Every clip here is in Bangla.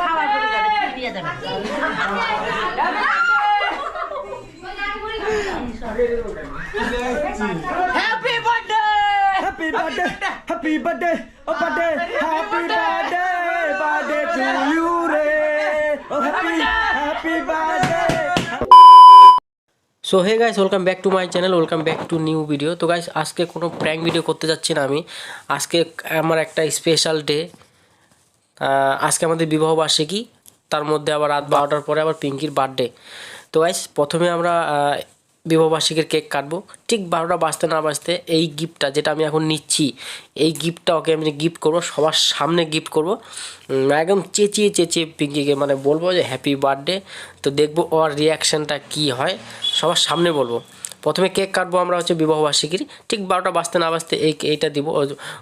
খাবার করে যাবে দিয়ে যাবে? Happy birthday Happy birthday, happy birthday, oh birthday, happy birthday, birthday to you, re. Oh happy, happy birthday. So hey guys welcome back to my channel welcome back to new video তো গাইস আজকে কোনো প্র্যাঙ্ক ভিডিও করতে যাচ্ছি না আমি। আজকে আমার একটা স্পেশাল ডে আজকে আমাদের বিবাহ বার্ষিকী তার মধ্যে আবার রাত বারোটার পরে আবার পিঙ্কির বার্থডে। তো গাইস প্রথমে আমরা আহ, বিবাহবার্ষিকীর কেক কাটবো। ঠিক বারোটা বাজতে না বাজতে এই গিফটটা যেটা আমি এখন নিচ্ছি এই গিফটটা ওকে আমি গিফট করব সবার সামনে গিফট করব। একদম চেঁচিয়ে চেঁচিয়ে পিঙ্কিকে মানে বলব যে হ্যাপি বার্থডে তো দেখব ওর রিয়াকশানটা কী হয় সবার সামনে বলব। প্রথমে কেক কাটবো আমরা হচ্ছে বিবাহবার্ষিকীর ঠিক বারোটা বাজতে না বাজতে এই এইটা দিব।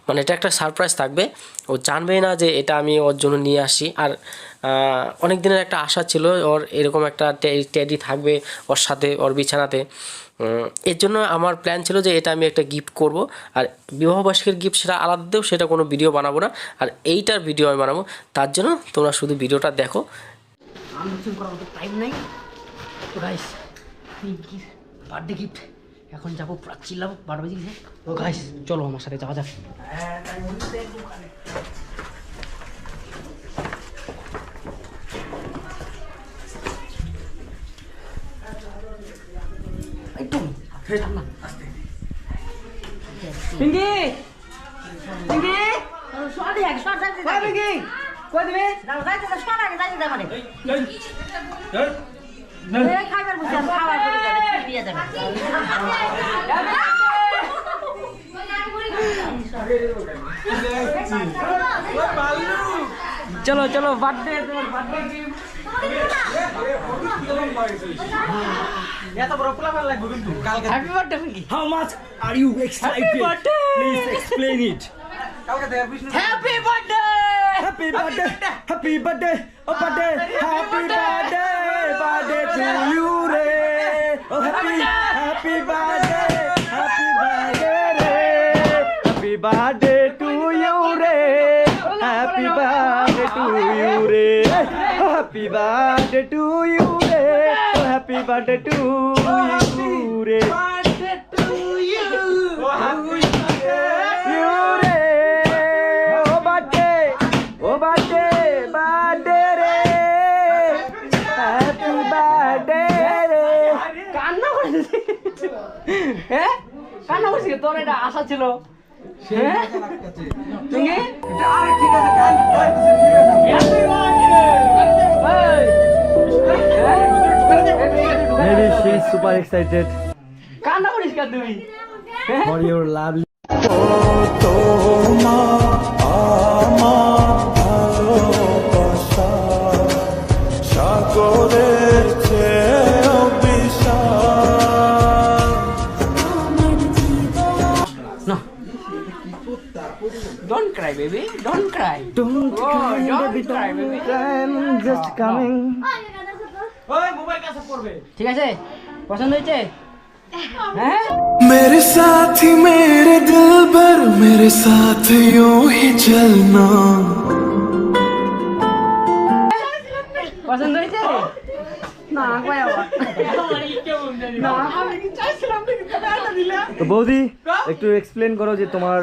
মানে এটা একটা সারপ্রাইজ থাকবে। ও জানবেই না যে এটা আমি ওর জন্য নিয়ে আসি। আর অনেক দিনের একটা আশা ছিল ওর এরকম একটা টেডি থাকবে ওর সাথে, ওর বিছানাতে। এর জন্য আমার প্ল্যান ছিল যে এটা আমি একটা গিফট করব। আর বিবাহবার্ষিকীর গিফট সেটা আলাদা আলাদাতেও সেটা কোনো ভিডিও বানাবো না। আর এইটার ভিডিও আমি বানাবো। তার জন্য তোমরা শুধু ভিডিওটা দেখো। আনবক্সিং করার মতো টাইম নাই। পিঙ্কির বার্থডে গিফট এখন যাব চিল্লাবো বারো বেজে গেছে ও গাইস চলো আমার সাথে যাওয়া যাক একদম সামনা পিঙ্কি পিঙ্কি সরি এক শট যাইতে পিঙ্কি কই দিবি যাইতে শট আগে যাইতে দে মানে এই খাবার বসে আমি খাবার করে যাবে কি দিয়ে যাবে চলো চলো বার্থডে তোমার birthday happy birthday Pinky How much are you excited? Happy birthday! Please explain happy birthday Happy birthday, happy birthday, oh birthday, happy birthday to you, re. Birthday to you You, re. Oh, birthday, oh, birthday, birthday, re. Happy birthday, re. কান্না করেছিস হ্যাঁ কান্না করছিস তোর এটা আশা ছিল হ্যাঁ তুমি Maybe she's super excited কান্না করিস কেন তুই for your lovely. No. Don't cry, baby. Don't cry. Don't Oh, cry, don't baby, cry, don't baby. cry, I'm just coming. ঠিক আছে পছন্দ হয়েছে হ্যাঁ मेरे साथी मेरे दिल भर मेरे साथ यूं ही चलना তো বৌদি একটু এক্সপ্লেন করো যে তোমার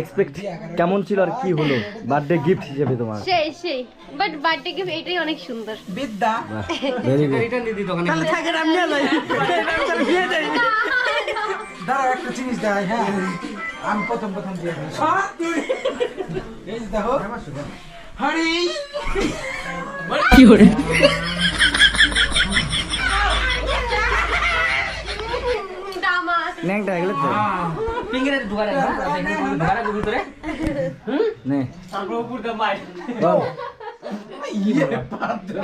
এক্সপেক্ট কেমন ছিল আর কি হলো? বার্থডে গিফট হিসেবে তোমার। সেই সেই। বাট বার্থডে গিফট এটাই অনেক সুন্দর। ভেরি গুড রিটার্ন দিদি দোকানে। দাঁড়াও একটা জিনিস হ্যাঁ। আমি প্রথম প্রথম দিয়ে দিই। এই যে দেখো। হাড়ি দামাস ন্যাংটা গেলে তো। ফিঙ্গারে ঢুকারে ঢুকারে ভিতরে। হুম? নে। বল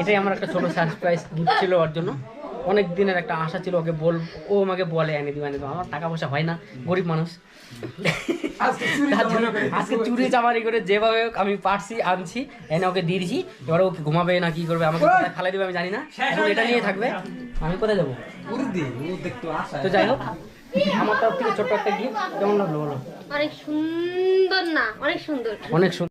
এটাই আমার একটা ছোট সারপ্রাইজ গিফট ছিল ওর জন্য। অনেক দিনের একটা আশা ছিল ওকে বল ও আমাকে বলে এনে দিব এনে দিব। আমার টাকা পয়সা হয় না গরিব মানুষ। আজকে চুরি চামারি করে যেভাবে হোক আমি পারছি আনছি এনে ওকে দিয়েছি এবার ওকে ঘুমাবে না কি করবে আমাকে ফালাই দেবে আমি জানি না। এটা নিয়ে থাকবে আমি কোথায় যাব? উর্দি ও দেখতো আশা। তো যাই হোক আমার তরফ থেকে ছোট্ট একটা গিফট কেমন লাগল বলো? অনেক সুন্দর না অনেক সুন্দর। অনেক সুন্দর।